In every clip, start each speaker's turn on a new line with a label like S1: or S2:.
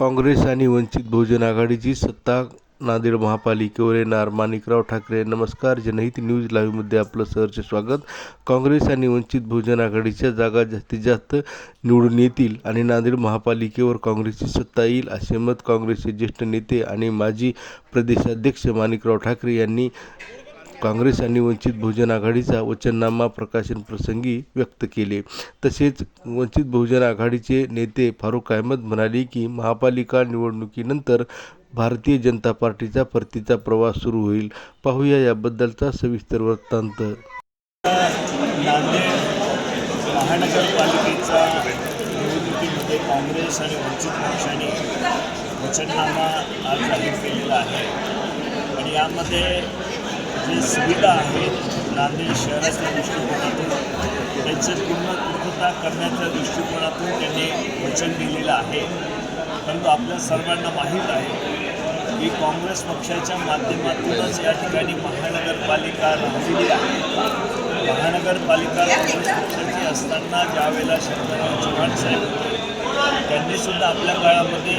S1: काँग्रेस आणि वंचित बहुजन आघाडीची सत्ता नांदेड महापालिकेवर येणार माणिकराव ठाकरे नमस्कार जनहित न्यूज लाईव्हमध्ये आपलं सहर्ष स्वागत. काँग्रेस आणि वंचित बहुजन आघाडीच्या जागा जास्तीत जास्त निवडून येतील आणि नांदेड महापालिकेवर काँग्रेसची सत्ता येईल असे मत काँग्रेसचे ज्येष्ठ नेते आणि माजी प्रदेशाध्यक्ष माणिकराव ठाकरे यांनी काँग्रेस आणि वंचित बहुजन आघाडीचा वचननामा प्रकाशन प्रसंगी व्यक्त केले. तसेच वंचित बहुजन आघाडीचे नेते फारुख अहमद म्हणाले की महापालिका निवडणुकीनंतर भारतीय जनता पार्टीचा परतीचा प्रवास सुरू होईल. पाहूया याबद्दलचा सविस्तर वृत्तांत.
S2: नांदेड महानगरपालिकेचा निवडणुकीमध्ये काँग्रेस आणि वंचित पक्षाने वचननामा आज जाहीर केलेला आहे. आणि यामध्ये जे सुविधा आहेत नांदेड शहराच्या दृष्टिकोनातून त्यांचं पूर्ण पूर्तता करण्याच्या दृष्टिकोनातून त्यांनी वचन दिलेलं आहे. परंतु आपल्या सर्वांना माहीत आहे की काँग्रेस पक्षाच्या माध्यमातूनच या ठिकाणी महानगरपालिका राहिलेली आहे. महानगरपालिका काँग्रेस पक्षाची असताना ज्यावेळेला शंकरराव चव्हाण साहेब होते त्यांनी सुद्धा आपल्या काळामध्ये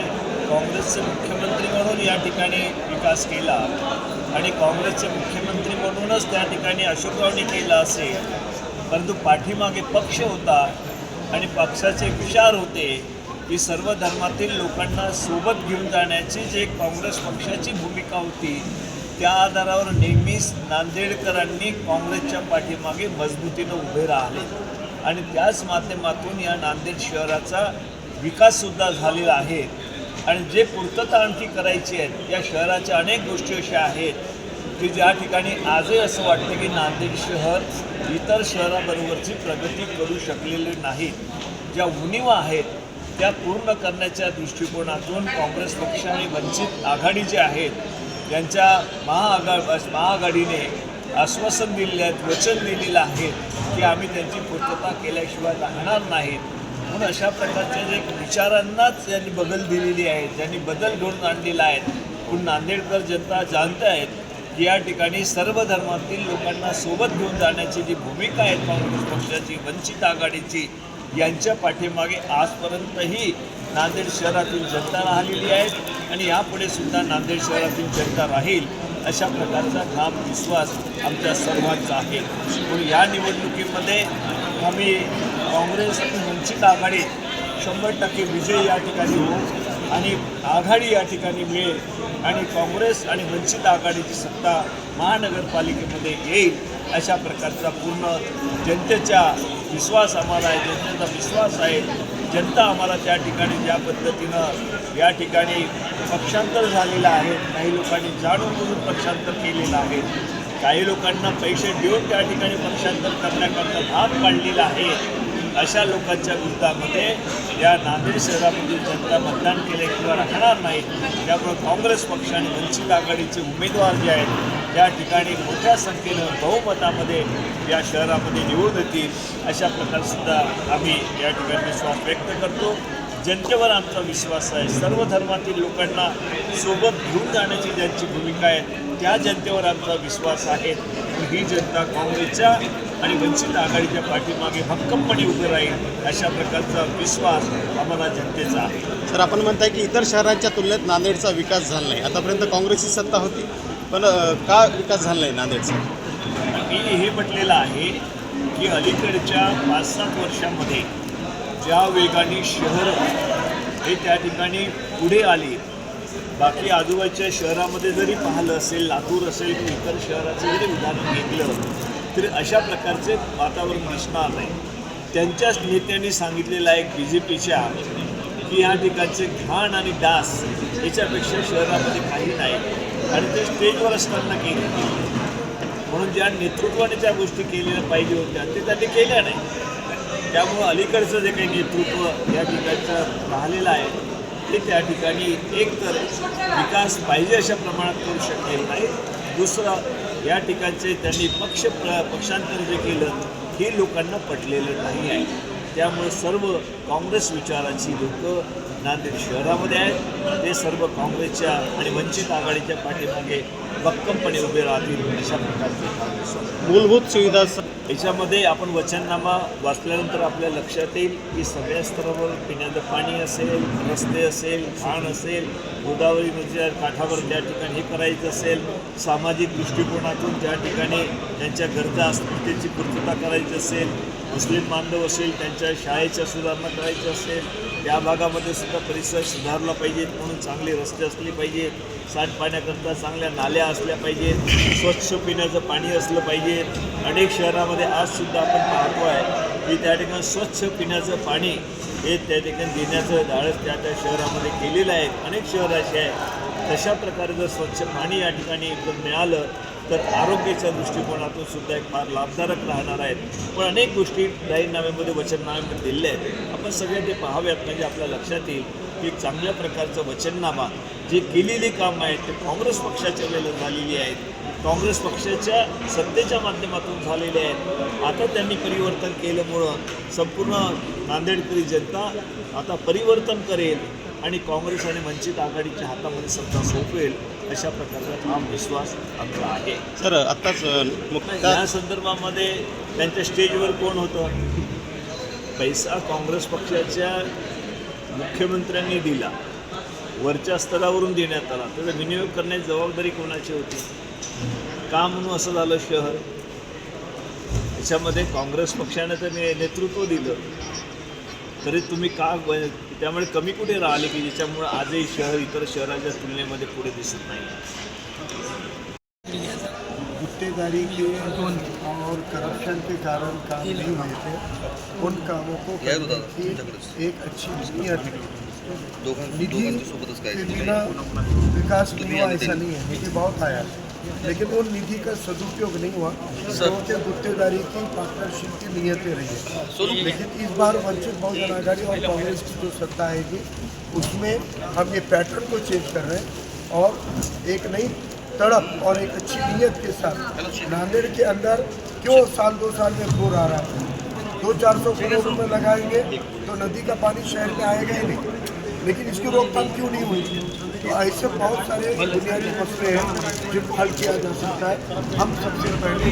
S2: काँग्रेसचे मुख्यमंत्री म्हणून या ठिकाणी विकास केला. आणि काँग्रेसचे मुख्यमंत्री म्हणूनच त्या ठिकाणी अशोकरावनी केला असेल. परंतु पाठीमागे पक्ष होता आणि पक्षाचे विचार होते की सर्व धर्मातील लोकांना सोबत घेऊन जाण्याची जे काँग्रेस पक्षाची भूमिका होती त्या आधारावर नेहमीच नांदेडकरांनी काँग्रेसच्या पाठीमागे मजबूतीनं उभे राहिले. आणि त्याच माध्यमातून या नांदेड शहराचा विकाससुद्धा झालेला आहे. आणि जे पूर्तता आणखी करायची आहेत या शहराच्या अनेक गोष्टी अशा आहेत की ज्या ठिकाणी आजही असं वाटतं की नांदेड शहर इतर शहराबरोबरची प्रगती करू शकलेली नाही ज्या उणीवा आहेत त्या पूर्ण करण्याच्या दृष्टिकोनातून काँग्रेस पक्ष आणि वंचित आघाडी जे आहेत त्यांच्या महाआघा महाआघाडीने आश्वासन दिलेले आहेत वचन दिलेलं आहे की आम्ही त्यांची पूर्तता केल्याशिवाय राहणार नाहीत. म्हणून अशा प्रकारच्या जे विचारांनाच यांनी बदल दिलेली आहे ज्यांनी बदल घडून आणलेला आहे. पण नांदेडकर जनता जाणत आहेत की या ठिकाणी सर्व धर्मातील लोकांना सोबत घेऊन जाण्याची जी भूमिका आहे काँग्रेस पक्षाची वंचित आघाडीची यांच्या पाठीमागे आजपर्यंतही नांदेड शहरातील जनता राहिलेली आहे आणि यापुढे सुद्धा नांदेड शहरातील जनता राहील अशा प्रकारचा ठाम विश्वास आमच्या सर्वांचा आहे. म्हणून या निवडणुकीमध्ये आम्ही काँग्रेस आणि वंचित आघाडी शंभर टक्के विजय या ठिकाणी होऊ आणि आघाडी या ठिकाणी मिळेल आणि काँग्रेस आणि वंचित आघाडीची सत्ता महानगरपालिकेमध्ये येईल अशा प्रकारचा पूर्ण जनतेचा विश्वास आम्हाला आहे जनतेचा विश्वास आहे. जनता आम्हाला त्या ठिकाणी ज्या पद्धतीनं या ठिकाणी पक्षांतर झालेलं आहे काही लोकांनी जाणून बुजून पक्षांतर केलेलं आहे. काही लोकांना पैसे देऊन त्या ठिकाणी पक्षांतर करण्याकरता भाग पाडलेला आहे. अशा लोकांच्या विरोधामध्ये या नांदेड शहरामधील जनता मतदान केले किंवा राहणार नाही त्यामुळे काँग्रेस पक्ष आणि वंचित आघाडीचे उमेदवार जे आहेत त्या ठिकाणी मोठ्या संख्येनं बहुमतामध्ये या शहरामध्ये निवडून येतील अशा प्रकारसुद्धा आम्ही या ठिकाणी विश्वास व्यक्त करतो. जनतेवर आमचा विश्वास आहे. सर्व धर्मातील लोकांना सोबत घेऊन जाण्याची ज्यांची भूमिका आहे त्या जनतेवर आमचा विश्वास आहे. ही जनता काँग्रेसच्या आणि वंचित आघाडीच्या पाठीमागे भक्कमपणे उभे राहील अशा प्रकारचा विश्वास आम्हाला जनतेचा आहे.
S3: सर आपण म्हणताय की इतर शहरांच्या तुलनेत नांदेडचा विकास झाला नाही. आतापर्यंत काँग्रेसची सत्ता होती पण का विकास झाला नाही नांदेडचा?
S2: मी हे म्हटलेलं आहे की अलीकडच्या पाच सात वर्षामध्ये ज्या वेगाने शहरं हे त्या ठिकाणी पुढे आली बाकी आजूबाजूच्या शहरामध्ये जरी पाहिलं असेल लातूर असेल किंवा इतर शहराचं जरी उदाहरण घेतलं तरी अशा प्रकारचे वातावरण दिसणार नाही. त्यांच्याच नेत्यांनी सांगितलेलं आहे बी जे पीच्या की या ठिकाणचे घाण आणि डास याच्यापेक्षा शहरामध्ये काही नाही. आणि ते स्टेजवर असताना केले. म्हणून ज्या नेतृत्वाने त्या गोष्टी केलेल्या पाहिजे होत्या ते त्यांनी केल्या नाही. त्यामुळं अलीकडचं जे काही नेतृत्व या ठिकाणचं राहिलेलं आहे ते त्या ठिकाणी एक तर विकास पाहिजे अशा प्रमाणात करू शकले नाही. दुसरं या ठिकाणचे त्यांनी पक्ष प्र पक्षांतर जे केलं हे लोकांना पटलेलं नाही आहे. त्यामुळे सर्व काँग्रेस विचाराची लोक नांदेड शहरामध्ये आहेत. ते सर्व काँग्रेसच्या आणि वंचित आघाडीच्या पाठीमागे भक्कमपणे उभे राहतील अशा प्रकारचे.
S3: मूलभूत सुविधा
S2: याच्यामध्ये आपण वचननामा वाचल्यानंतर आपल्या लक्षात येईल की सगळ्या स्तरावर पिण्याचं पाणी असेल रस्ते असेल खाण असेल गोदावरी नदीच्या काठावर ज्या ठिकाणी हे करायचं असेल सामाजिक दृष्टिकोनातून ज्या ठिकाणी त्यांच्या गरजा असतील त्याची पूर्तता करायची असेल मुस्लिम बांधव असेल त्यांच्या शाळेच्या सुधारणा करायची असेल त्या भागामध्ये सुद्धा परिसर सुधारला पाहिजेत म्हणून चांगले रस्ते असले पाहिजेत सांडपाण्याकरता चांगल्या नाल्या असल्या पाहिजेत स्वच्छ पिण्याचं पाणी असलं पाहिजे. अनेक शहरामध्ये आजसुद्धा आपण पाहतो आहे की त्या ठिकाणी स्वच्छ पिण्याचं पाणी हे त्या ठिकाणी देण्याचं धाडस त्या त्या शहरामध्ये केलेलं आहे. अनेक शहर असे आहेत. तशा प्रकारे जर स्वच्छ पाणी या ठिकाणी एकदम मिळालं तर आरोग्याच्या दृष्टिकोनातून सुद्धा एक फार लाभदायक राहणार आहेत. पण अनेक गोष्टी जाहीरनाम्यामध्ये वचननाम्यामध्ये दिलेल्या आहेत. आपण सगळे ते पाहाव्यात म्हणजे आपल्या लक्षात येईल की एक चांगल्या प्रकारचं वचननामा जे केलेली कामं आहेत ते काँग्रेस पक्षाच्या वेळेला झालेली आहेत काँग्रेस पक्षाच्या सत्तेच्या माध्यमातून झालेले आहेत. आता त्यांनी परिवर्तन केल्यामुळं संपूर्ण नांदेडकरी जनता आता परिवर्तन करेल आणि काँग्रेस आणि वंचित आघाडीच्या हातामध्ये सत्ता सोपवेल अशा प्रकारचा ठाम विश्वास आमचा आहे?
S3: सर आत्ताच
S2: या संदर्भामध्ये त्यांच्या स्टेजवर कोण होतं? पैसा काँग्रेस पक्षाच्या मुख्यमंत्र्यांनी दिला. वरच्या स्तरावरून देण्यात आला. त्याचा विनियोग करण्याची जबाबदारी कोणाची होती? का म्हणून असं झालं शहर? याच्यामध्ये काँग्रेस पक्षाने तर नेतृत्व दिलं. तरी तुम्ही का त्यामुळे कमी कुठे राहिले की ज्याच्यामुळे आजही शहर इतर शहराच्या तुलनेमध्ये पुढे दिसत नाही?
S4: गुत्तेदारी के और करप्शन के कारण काम नहीं हुए थे उन कामों को एक अच्छी नीयत निधि के बिना विकास नहीं हुआ ऐसा नहीं है। निधि बहुत आया लेकिन वो निधि का सदुपयोग नहीं हुआ। लोगों के गुत्तेदारी की पार्टनरशिप की नीयतें रही। है लेकिन इस बार वंचित बहुजन आघाड़ी और कांग्रेस की जो सत्ता आएगी उसमें हम ये पैटर्न को चेंज कर रहे हैं और एक नई तड़प और एक अच्छी नीयत के साथ नांदेड़ के अंदर क्यों साल दो साल में बोर आ रहा है? दो चार सौ करोड़ रुपये लगाएँगे तो नदी का पानी शहर में आएगा ही नहीं। लेकिन इसकी रोकथाम क्यों नहीं हुई? तो ऐसे बहुत सारे बुनियादी मसले हैं जिनको हल किया जा सकता है। हम सबसे पहले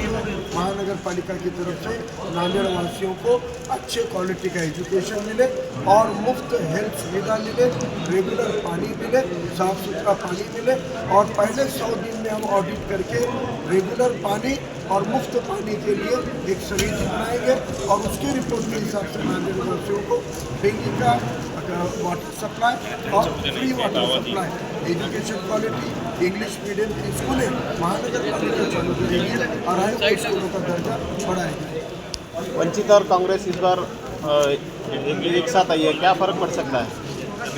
S4: महानगर पालिका की तरफ़ से नांदेड़ वासियों को अच्छे क्वालिटी का एजुकेशन मिले और मुफ़्त हेल्थ सुविधा मिले रेगुलर पानी मिले, साफ़ सुथरा पानी मिले और पहले सौ दिन में हम ऑडिट करके रेगुलर पानी और मुफ़्त पानी के लिए एक समिति बनाएँगे और उसकी रिपोर्ट के हिसाब से नांदेड़ वासियों को डेंगू का वाटर सप्लाई और free water supply education quality English medium की स्कूलें महानगर पालिका चालू करेगी और हाई स्कूलों का दर्जा बढ़ाएगी।
S3: वंचित और कांग्रेस इस बार एक एक साथ आई है क्या फ़र्क पड़ सकता है?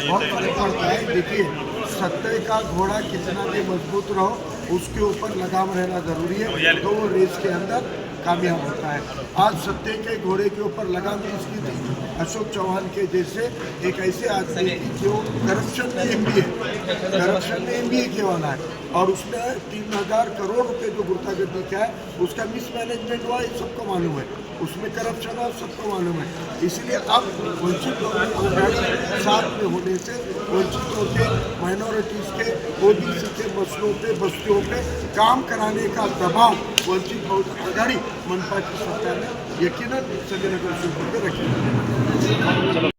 S4: बहुत फ़र्क पड़ता है। देखिए सत्ते का घोड़ा कितना भी मज़बूत रहो उसके ऊपर लगाम रहना ज़रूरी है तो वो रेस के अंदर कामयाब होता है। आज सत्य के घोड़े के ऊपर लगाम इसकी थी, अशोक चौहान के जैसे एक ऐसे आदमी की जो करप्शन में एम बी ए करप्शन में एम बी ए के वाला है, और उसने तीन हज़ार करोड़ रुपए जो गुर्तागर्दी किया है, उसका मिसमैनेजमेंट हुआ, ये सबको मालूम है। उसमें करप्शन है सबको मालूम है। इसलिए अब वंचित आघाड़ी साथ में होने से, वंचित के माइनॉरिटीज़ के, ओबीसी के मसलों पे बस्तियों पे काम कराने का दबाव वंचित बहुत आधारित मनपा की सरकार ने यकीन सभी नगर पर रखेगा।